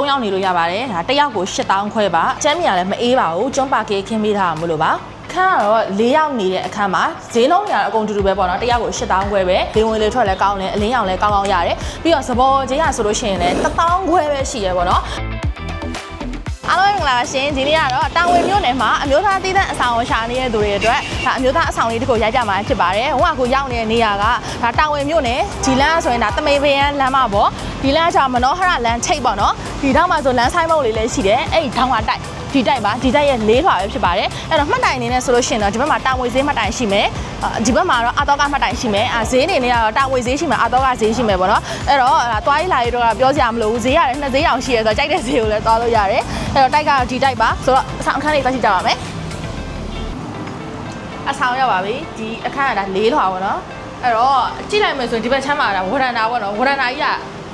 3ယောက်နေလို့ရပါတယ်ဒါတစ်ယောက်ကို8000ခွဲပါအချမ်းမြာလည်းမအေးပါဘူးကျွန်းပါကေးခင်းပေးထားမှာမလို့ပါခန်းကတော့၄ယောက်နေတဲ့အခန်းမှာဈေးလုံးညာအကုန်တူတူပဲပေါ့နော်တစ်ယောက်ကို8000ခွဲပဲဒေဝင်လေးထွက်လည်းကောင်းတယ်အလင်းရောင်လည်းကောင်းကောင်းရတယ်ပြီးတော့စပေါ်ကြီးရဆိုလို့ရှိရင်လည်း1000ခွဲပဲရှိရပေါ့နော်အားလုံးမင်္ဂလာပါရှင်ဒီနေ့ကတော့တာဝန်မြို့နယ်မှာအမျိုးသားတည်တဲ့အဆောင်ကိုရှာနေတဲ့သူတွေအတွက်ဒါအမျိုးသားအဆောင်လေးတစ်ခုရိုက်ကြမှာဖြစ်ပါတယ်ဟိုကကိုရောက်နေတဲ့နေရာကဒါတာဝန်မြို့နယ်ဒီလမ်းဆိုရင်ဒါတမေပယံလမ်းမပေါ့ ဒီလမ်းကမနောဟရလမ်းချိတ်ပေါ့နော်ဒီထောက်မှာဆိုလမ်းဆိုင်မုတ်လေးလည်းရှိတယ်အဲ့ဒီထောင်ကတိုက်ဒီတိုက်ပါဒီတိုက်ရဲ့လေးထွာပဲဖြစ်ပါတယ်အဲ့တော့မှတ်တိုင်အနေနဲ့ဆိုလို့ရှိရင်တော့ဒီဘက်မှာတာဝန်ဈေးမှတ်တိုင်ရှိမယ်အာဒီဘက်မှာတော့အတော့ကမှတ်တိုင်ရှိမယ်အာဈေးအနေနဲ့ကတော့တာဝန်ဈေးရှိမယ်အတော့ကဈေးရှိမယ်ပေါ့နော်အဲ့တော့ဒါသွားရေးလာရေးတော့ပြောစရာမလိုဘူးဈေးရတယ်နှစ်ဈေးအောင်ရှိရဆိုတော့ကြိုက်တဲ့ဈေးကိုလည်းသွားလို့ရတယ်အဲ့တော့တိုက်ကတော့ဒီတိုက်ပါဆိုတော့အဆောင်အခန်းလေးတက်ရှိကြပါမယ်အဆောင်ရောက်ပါပြီဒီအခန်းကဒါလေးထွာပေါ့နော်အဲ့တော့ကြည့်လိုက်မယ်ဆိုရင်ဒီဘက်ချမ်းမှာဒါဝရန်တာပေါ့နော်ဝရန်တာကြီးက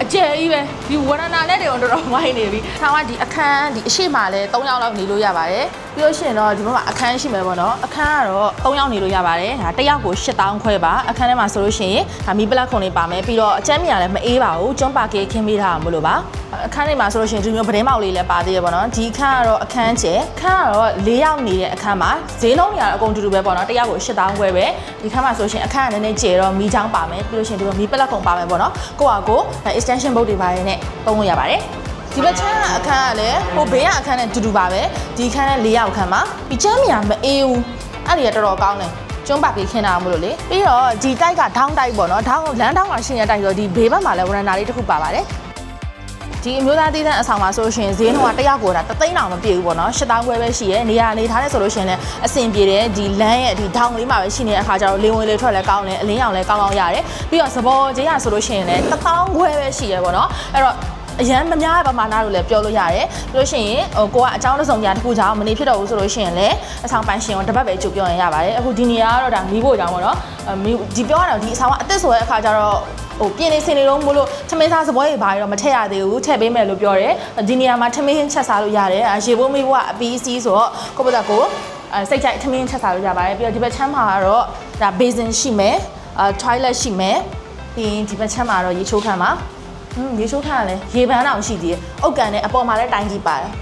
အကျယ်ကြီးပဲဒီဝရန်တာနဲ့တွေတော့တော်တော်မိုင်းနေပြီ။ဆောင်းကဒီအခန်းဒီအရှိမလဲ3ယောက်လောက်နေလို့ရပါတယ်။ ပြီးလို့ရှိရင်တော့ဒီဘက်မှာအခန်းရှိမယ်ပေါ့နော်။အခန်းကတော့3ယောက်နေလို့ရပါတယ်။ဒါတစ်ယောက်ကို8000ခွဲပါ။အခန်းထဲမှာဆိုလို့ရှိရင်ဒါမီပလက်ခုံလေးပါမယ်။ပြီးတော့အချမ်းမြာလည်းမအေးပါဘူး။ကျွန်းပါကေးခင်းပေးထားမှာမလို့ပါ။အခန်းထဲမှာဆိုလို့ရှိရင်ဒီမျိုးပဒင်းမောက်လေးလည်းပါသေးရပေါ့နော်။ဒီအခန်းကတော့အခန်းကျယ်။အခန်းကတော့၄ယောက်နေတဲ့အခန်းမှာဈေးလုံးတွေကတော့အကုန်တူတူပဲပေါ့နော်။တစ်ယောက်ကို8000ခွဲပဲ။ဒီခန်းမှာဆိုလို့ရှိရင်အခန်းကလည်းနည်းနည်းကျယ်တော့မီးချောင်းပါမယ်။ပြီးလို့ရှိရင်ဒီလိုမီပလက်ခုံပါမယ်ပေါ့နော်။ကိုယ့်ဟာကိုယ်ဒါ extension bolt တွေပါတယ်နဲ့သုံးလို့ရပါတယ်။ ဒီဘက်ချမ်းအခန်းကလည်းဟိုဘေးကအခန်းနဲ့တူတူပါပဲဒီအခန်းနဲ့၄ယောက်အခန်းမှာဒီချမ်းမြာမအေးဘူးအဲ့ဒီကတော်တော်ကောင်းတယ်ကျွန်းပါပြီးခင်းတာမို့လို့လေပြီးတော့ဒီတိုက်ကထောင်းတိုက်ပေါ့နော်ထောင်းလမ်းထောင်းမှာရှင်းရတိုက်ဆိုဒီဘေးဘက်မှာလည်းဝရန်တာလေးတစ်ခုပါပါတယ်ဒီအမျိုးသားတည်တဲ့အဆောင်မှာဆိုလို့ရှိရင်ဈေးနှုန်းကတစ်ယောက်ကိုဒါတသိန်းတောင်မပြည့်ဘူးပေါ့နော်၈တောင်းခွဲပဲရှိရဲနေရာနေထားတဲ့ဆိုလို့ရှိရင်လည်းအဆင်ပြေတယ်ဒီလမ်းရဲ့ဒီထောင်းလေးမှာပဲရှိနေတဲ့အခါကျတော့လင်းဝင်လေးထွက်လည်းကောင်းတယ်အလင်းရောင်လည်းကောင်းကောင်းရတယ်ပြီးတော့စပေါ်ကြီးရဆိုလို့ရှိရင်လည်းတစ်တောင်းခွဲပဲရှိရဲပေါ့နော်အဲ့တော့ အရန်မများတဲ့ပမာဏလို့လည်းပြောလို့ရတယ်ပြီးလို့ရှိရင်ဟိုကိုကအကြောင်းတစ်စုံညာတစ်ခုကြောင့်မနေဖြစ်တော့ဘူးဆိုလို့ရှိရင်လည်းအဆောင်ပိုင်ရှင်ကိုတပတ်ပဲကြိုပြောရင်ရပါတယ်အခုဒီနေရာကတော့ဒါမီးဖို့ကြောင့်ပေါ့နော်အမီးဒီပြောရတော့ဒီအဆောင်ကအသက်ဆိုတဲ့အခါကျတော့ဟိုပြင်းနေစင်နေတော့မို့လို့ထမင်းစားစပွဲတွေဘာတွေတော့မထည့်ရသေးဘူးထည့်ပေးမယ်လို့ပြောတယ်ဒီနေရာမှာထမင်းချက်စားလို့ရတယ်အဲရေဖို့မေးဖို့ကအပီးစီးဆိုတော့ကိုယ့်ဘက်ကကိုအဲစိတ်ကြိုက်ထမင်းချက်စားလို့ရပါတယ်ပြီးတော့ဒီဘက်ချမ်းမှာကတော့ဒါ basin ရှိမယ်အဲ toilet ရှိမယ်ပြီးရင်ဒီဘက်ချမ်းမှာတော့ရေချိုးခန်းပါ อืมရေချိုးခါလည်းရေပန်းတောင်ရှိသေးတယ်။အုတ်ကန်နဲ့အပေါ်မှာလည်းတိုင်းကြီးပါတယ်။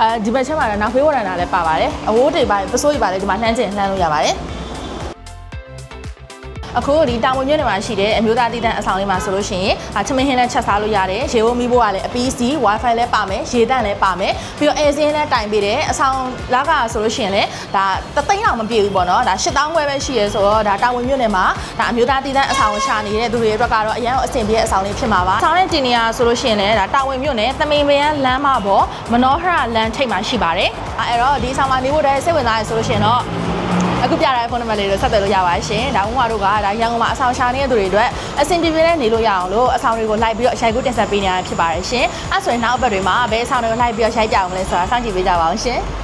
အဲဒီဘက်ချက်မှာလည်းနောက်ဖေးဝရန်တာလည်းပါပါတယ်။အဝိုးတွေပါပစိုးတွေပါလည်းဒီမှာလှမ်းကျင်လှမ်းလို့ရပါတယ်။ အခုဒီတာဝန်မြို့နယ်မှာရှိတဲ့အမျိုးသားတည်တံ့အဆောင်လေးမှာဆိုလို့ရှိရင်အချမင်းဟင်းလည်းချက်စားလို့ရတယ်ရေဝမီးဘိုးကလည်းအပီးစီ wifi လည်းပါမယ်ရေတန့်လည်းပါမယ်ပြီးတော့အဲစင်းလည်းတိုင်ပေးတယ်အဆောင်လာကဆိုလို့ရှိရင်လည်းဒါတသိန်းအောင်မပြည့်ဘူးပေါ့နော်ဒါ8000ခွဲပဲရှိရဲဆိုတော့ဒါတာဝန်မြို့နယ်မှာဒါအမျိုးသားတည်တံ့အဆောင်ကိုရှာနေတဲ့သူတွေအတွက်ကတော့အရန်အဆင်ပြေတဲ့အဆောင်လေးဖြစ်မှာပါဆောင်တဲ့တင်နေရဆိုလို့ရှိရင်လည်းဒါတာဝန်မြို့နယ်တမိန်ပယံလမ်းမပေါ်မနောဟရလမ်းထိပ်မှာရှိပါတယ်အဲ့တော့ဒီဆောင်မှာနေဖို့တည်းစိတ်ဝင်စားရဆိုလို့ရှိရင်တော့ အခုပြတဲ့ဖုန်းနံပါတ်လေးကိုဆက်သွယ်လို့ရပါရှင်။ဒါမှမဟုတ်တို့ကဒါရန်ကုန်မှာအဆောင်ရှာနေတဲ့သူတွေအတွက်အဆင်ပြေပြေနဲ့နေလို့ရအောင်လို့အဆောင်တွေကိုလိုက်ပြီးတော့အရှိုက်ကူးတင်ဆက်ပေးနေရတာဖြစ်ပါတယ်ရှင်။အဲဆိုရင်နောက်အပတ်တွေမှာဘယ်အဆောင်တွေကိုလိုက်ပြီးတော့ရှိုက်ကြအောင်လဲဆိုတာစောင့်ကြည့်ပေးကြပါအောင်ရှင်။